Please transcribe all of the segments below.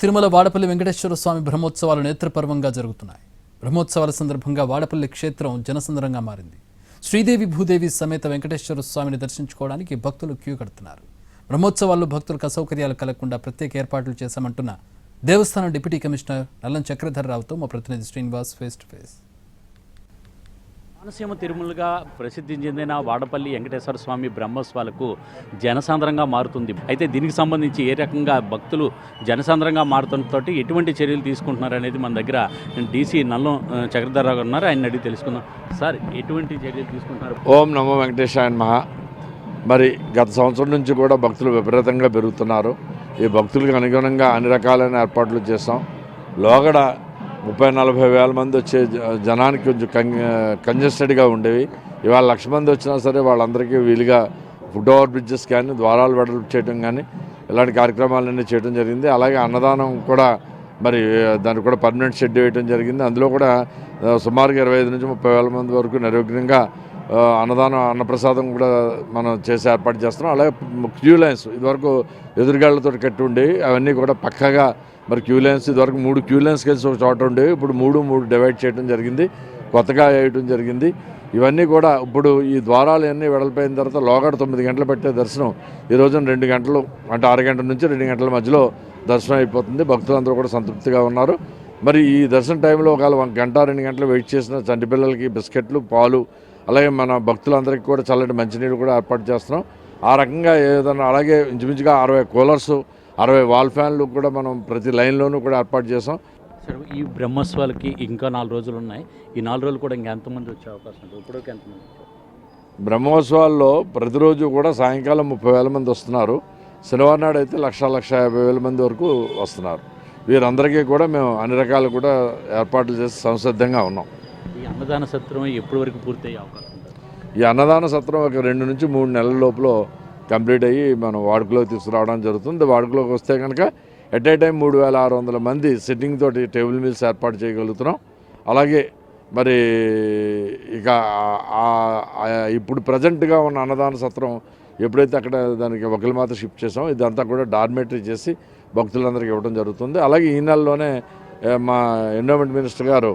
తిరుమల వాడపల్లి వెంకటేశ్వర స్వామి బ్రహ్మోత్సవాలు నేత్రపర్వంగా జరుగుతున్నాయి. బ్రహ్మోత్సవాల సందర్భంగా వాడపల్లి క్షేత్రం జనసందరంగా మారింది. శ్రీదేవి భూదేవి సమేత వెంకటేశ్వర స్వామిని దర్శించుకోవడానికి భక్తులు క్యూ కడుతున్నారు. బ్రహ్మోత్సవాల్లో భక్తులకు అసౌకర్యాలు కలగకుండా ప్రత్యేక ఏర్పాట్లు చేశామంటున్న దేవస్థానం డిప్యూటీ కమిషనర్ నల్లం చక్రధర్రావుతో మా ప్రతినిధి Srinivas face to face Konaseema తిరుమలగా ప్రసిద్ధి చెందిన వాడపల్లి వెంకటేశ్వర స్వామి బ్రహ్మోత్సవాలకు జనసాంద్రంగా మారుతుంది. అయితే దీనికి సంబంధించి ఏ రకంగా భక్తులు జనసాంద్రంగా తోటి ఎటువంటి చర్యలు తీసుకుంటున్నారు అనేది మన దగ్గర డీసీ నల్లం ఆ, చక్రధరరావు గారు ఉన్నారు. ఆయన అడిగి తెలుసుకుందాం. సార్ ఎటువంటి చర్యలు తీసుకుంటున్నారు? ఓం నమో వెంకటేశ్వర మహా మరి గత సంవత్సరం నుంచి కూడా భక్తులు విపరీతంగా పెరుగుతున్నారు. ఈ భక్తులకు అనుగుణంగా అన్ని రకాలైన ఏర్పాట్లు చేస్తాం లోగడ ముప్పై నలభై వేల మంది వచ్చే జనానికి కొంచెం కం కంజెస్టెడ్గా ఉండేవి. ఇవాళ లక్ష మంది వచ్చినా సరే వాళ్ళందరికీ వీలుగా ఫుట్ ఓవర్ బ్రిడ్జెస్ కానీ ద్వారాలు వెడల్పు చేయడం కానీ ఇలాంటి కార్యక్రమాలన్నీ చేయడం జరిగింది. అలాగే అన్నదానం కూడా మరి దానికి కూడా పర్మనెంట్ షెడ్ వేయడం జరిగింది. అందులో కూడా సుమారుగా ఇరవై ఐదు నుంచి ముప్పై వేల మంది వరకు నిరోగ్యంగా అన్నదానం అన్నప్రసాదం కూడా మనం చేసి ఏర్పాటు చేస్తున్నాం. అలాగే క్యూ లైన్స్ ఇదివరకు ఎదురుగాళ్ళతో కట్టి ఉండేవి అవన్నీ కూడా పక్కగా మరి క్యూ లైన్స్ ఇదివరకు మూడు క్యూ లైన్స్ కలిసి ఒక చోట ఉండేవి ఇప్పుడు మూడు మూడు డివైడ్ చేయడం జరిగింది కొత్తగా వేయటం జరిగింది. ఇవన్నీ కూడా ఇప్పుడు ఈ ద్వారాలు అన్నీ వెడల్పోయిన తర్వాత లోగడ తొమ్మిది గంటలు పెట్టే దర్శనం. ఈ రోజున రెండు గంటలు అంటే ఆరు గంటల నుంచి రెండు గంటల మధ్యలో దర్శనం అయిపోతుంది. భక్తులందరూ కూడా సంతృప్తిగా ఉన్నారు. మరి ఈ దర్శన టైంలో ఒకవేళ ఒక గంట రెండు గంటలు వెయిట్ చేసిన చంటి పిల్లలకి బిస్కెట్లు పాలు అలాగే మన భక్తులందరికీ కూడా చల్లటి మంచినీళ్ళు కూడా ఏర్పాటు చేస్తున్నాం. ఆ రకంగా ఏదైనా అలాగే ఇంచుమించుగా అరవై కూలర్స్ అరవై వాల్ ఫ్యాన్లు కూడా మనం ప్రతి లైన్లోనూ కూడా ఏర్పాటు చేసాం సార్ ఈ బ్రహ్మోత్సవాలకి ఇంకా నాలుగు రోజులు ఉన్నాయి. ఈ నాలుగు రోజులు కూడా ఇంకా ఎంతమంది వచ్చే అవకాశం ఉంటుంది ఇప్పుడు ఎంతమంది బ్రహ్మోత్సవాల్లో ప్రతిరోజు కూడా సాయంకాలం ముప్పై వేల మంది వస్తున్నారు. శనివారం నాడు అయితే లక్ష లక్ష యాభై వేల మంది వరకు వస్తున్నారు. వీరందరికీ కూడా మేము అన్ని రకాలు కూడా ఏర్పాట్లు చేసి సంసిద్ధంగా ఉన్నాం. అన్నదాన సత్రం ఎప్పటి వరకు పూర్తయ్యే అవకాశం ఉంటుంది? ఈ అన్నదాన సత్రం ఒక రెండు నుంచి మూడు నెలల లోపల కంప్లీట్ అయ్యి మనం వాడుకలో తీసుకురావడం జరుగుతుంది. వాడుకలోకి వస్తే కనుక ఎట్ ఏ టైం మూడు వేల ఆరు వందల మంది సిట్టింగ్ తోటి టేబుల్ మీల్స్ ఏర్పాటు చేయగలుగుతున్నాం. అలాగే మరి ఇక ఇప్పుడు ప్రజెంట్గా ఉన్న అన్నదాన సత్రం ఎప్పుడైతే అక్కడ దానికి ఒకరి మాత్రం షిఫ్ట్ చేసామో ఇదంతా కూడా డార్మేటరీ చేసి భక్తులందరికీ ఇవ్వడం జరుగుతుంది. అలాగే ఈ నెలలోనే మా ఎండోమెంట్ మినిస్టర్ గారు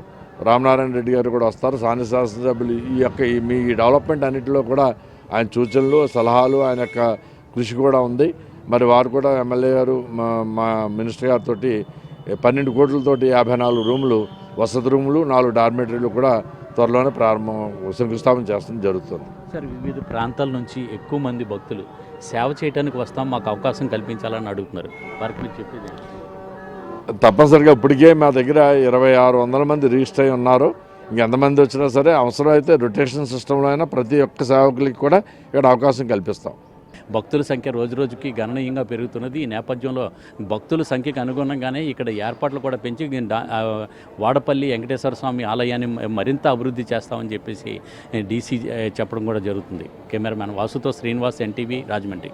రామనారాయణ రెడ్డి గారు కూడా వస్తారు. స్థానిక శాసనసభ్యులు ఈ యొక్క ఈ మీ డెవలప్మెంట్ అన్నింటిలో కూడా ఆయన సూచనలు సలహాలు ఆయన యొక్క కృషి కూడా ఉంది. మరి వారు కూడా ఎమ్మెల్యే గారు మా మా మినిస్టర్ గారితో పన్నెండు కోట్లతోటి యాభై నాలుగు రూములు వసతి రూములు నాలుగు డార్మెటరీలు కూడా త్వరలోనే ప్రారంభం శంకుస్థాపన చేస్తుంది జరుగుతుంది. సార్ వివిధ ప్రాంతాల నుంచి ఎక్కువ మంది భక్తులు సేవ చేయడానికి వస్తాం మాకు అవకాశం కల్పించాలని అడుగుతున్నారు. వారికి మీరు చెప్పేది తప్పనిసరిగా ఇప్పటికే మా దగ్గర ఇరవై ఆరు వందల మంది రిజిస్టర్ అయి ఉన్నారు. ఇంకెంతమంది వచ్చినా సరే అవసరం అయితే రొటేషన్ సిస్టంలో అయినా ప్రతి ఒక్క సేవకులకి కూడా ఇక్కడ అవకాశం కల్పిస్తాం. భక్తుల సంఖ్య రోజు రోజుకి గణనీయంగా పెరుగుతున్నది. ఈ నేపథ్యంలో భక్తుల సంఖ్యకు అనుగుణంగానే ఇక్కడ ఏర్పాట్లు కూడా పెంచి డా- వాడపల్లి వెంకటేశ్వర స్వామి ఆలయాన్ని మరింత అభివృద్ధి చేస్తామని చెప్పేసి డీసీ చెప్పడం కూడా జరుగుతుంది. కెమెరామ్యాన్ వాసుతో శ్రీనివాస్ ఎన్టీవీ రాజమండ్రి.